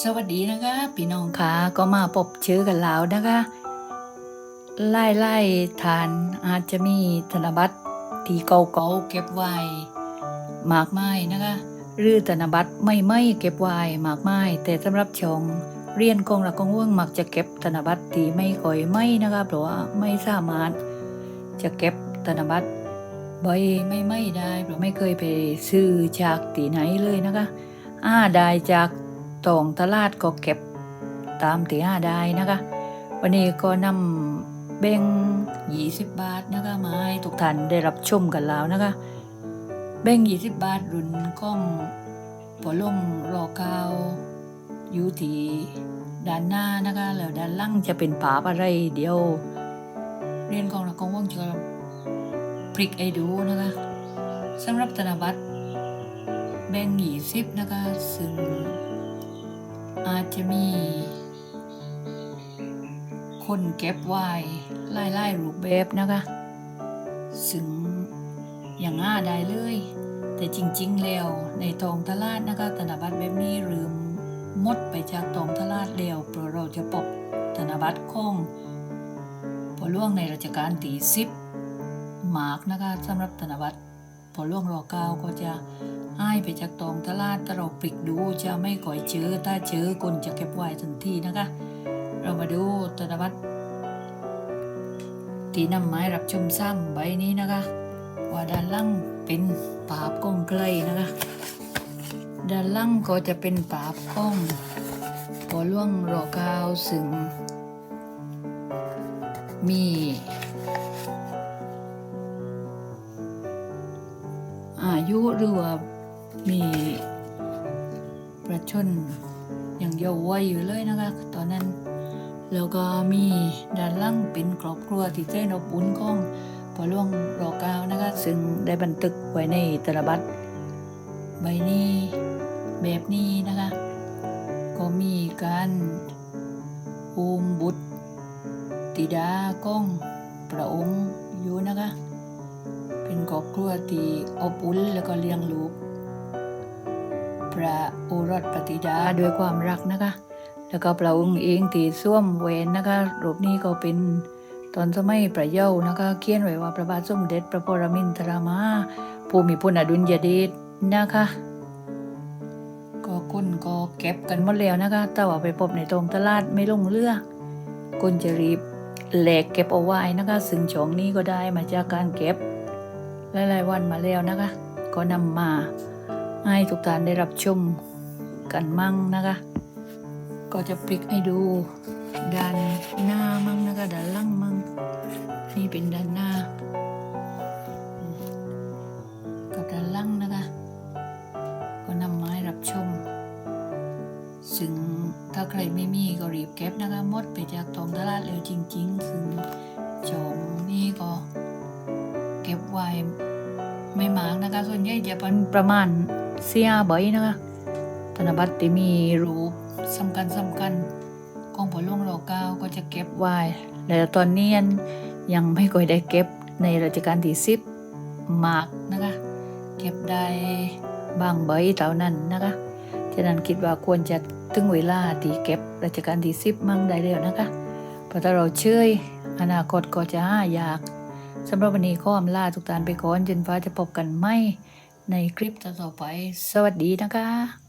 สวัสดีนะคะพี่น้องคะก็มาพบเชื้อกันแล้วนะคะไล่ไล่ทานอาจจะมีธนบัตรที่เก่าๆเก็บไว้มากมายนะคะหรือธนบัตรไม่ไม่เก็บไว้มากมายแต่สำหรับชงเรียนกองหลักกองว่างมักจะเก็บธนบัตรที่ไม่ก่อยไม่นะคะเพราะว่าไม่สามารถจะเก็บธนบัตรใบไม่ไม่ได้เพราะไม่เคยไปซื้อจากที่ไหนเลยนะคะอ้าได้จาก ตองตลาดก็เก็บตามที่อ้าได้นะคะ วันนี้ก็นำแบ่ง20บาทนะคะมาให้ทุกท่านได้รับชมกันแล้วนะคะแบ่ง20บาทรุ่นกล้องปอลงรอเกาอยู่ที่ด้านหน้านะคะ แล้วด้านล่างจะเป็นผาอะไรเดียว เรียนกองละกองว่างจะพลิกไอ้ดูนะคะสำหรับธนบัตรแบ่งยี่สิบนะคะซึ่ง อาจจะมี คนเก็บไว้ไล่ไล่รูปแบบนะคะ ซึ่งอย่างง่าได้เลย แต่จริงๆ แล้วในตองตลาดนะคะธนบัตรแบบนี้ลืมมดไปจากตองตลาดแล้วเพราะเราจะปบธนบัตรของพอล่วงในรัชกาลที่สิบมาร์กนะคะสำหรับธนบัตร พอล่วงรอเก้าก็จะให้ไปจากตองตลาดถ้าเราปลิกดูจะไม่ก่อยเจอถ้าเจอคนจะเก็บไว้ทันทีนะคะ เรามาดูธนบัตรที่นำไม้รับชมซ้ำใบนี้นะคะ ว่าด้านล่างเป็นปาบกล้องไกลนะคะ ด้านล่างก็จะเป็นปาบกล้องพอล่วงรอเก้าซึ่งมี ยุหรือว่ามีประชนอย่างเยาว์วัยอยู่เลยนะคะ ตอนนั้น แล้วก็มีด้านล่างเป็นครอบครัวที่ใจนอบอุ่นของพอล่วงรอเก้านะคะ ซึ่งได้บันทึกไว้ในตรบัตรใบนี้แบบนี้นะคะ ก็มีการอูมบุตรติดาก้องพระองค์ อบครัวที่อบอุ่นแล้วก็เลี้ยงลูก พระโอรสปฏิดาด้วยความรักนะคะ แล้วก็พระองค์เองที่สวมแหวนนะคะรูปนี้ก็เป็นตอนสมัยประเยาว์นะคะเขียนไว้ว่าพระบาทสมเด็จพระปรมินทรมหาภูมิพลอดุลยเดชนะคะ ก็คนก็เก็บกันหมดแล้วนะคะ แต่ว่าไปพบในตรงตลาดไม่ลงเรือคนจะรีบแหลกเก็บเอาไว้นะคะ ซึ่งช่องนี้ก็ได้มาจากการเก็บ หลายๆวันมาแล้วนะคะ ก็นำมาให้ทุกท่านได้รับชมกันมั่งนะคะ ก็จะพลิกให้ดูด้านหน้ามั่งนะคะด้านล่างมั่งนี่เป็นด้านหน้า กับด้านล่างนะคะ ก็นำมาให้รับชม ซึ่งถ้าใครไม่มีก็รีบเก็บนะคะมดไปจากตองตลาดเลยจริงๆซึ่งจองนี่ก็ ก็บไว้ไม่มากนะคะ ส่วนใหญ่จะเป็นประมาณเสียใบนะคะ ธนบัตรที่มีรูปสำคัญสำคัญของผลลวงรอเก้าก็จะเก็บไว้แล้วตอนนี้ยังไม่ค่อยได้เก็บในรัชกาลที่สิบมากนะคะ เก็บได้บางใบเท่านั้นนะคะฉะนั้นคิดว่าควรจะถึงเวลาที่เก็บรัชกาลที่สิบมั่งได้แล้วนะคะเพราะถ้าเราเชื่ออนาคตก็จะหายาก สำหรับวันนี้ขออำลาทุกท่านไปก่อนจนฟ้าจะพบกันไหมในคลิปต่อไป สวัสดีนะคะ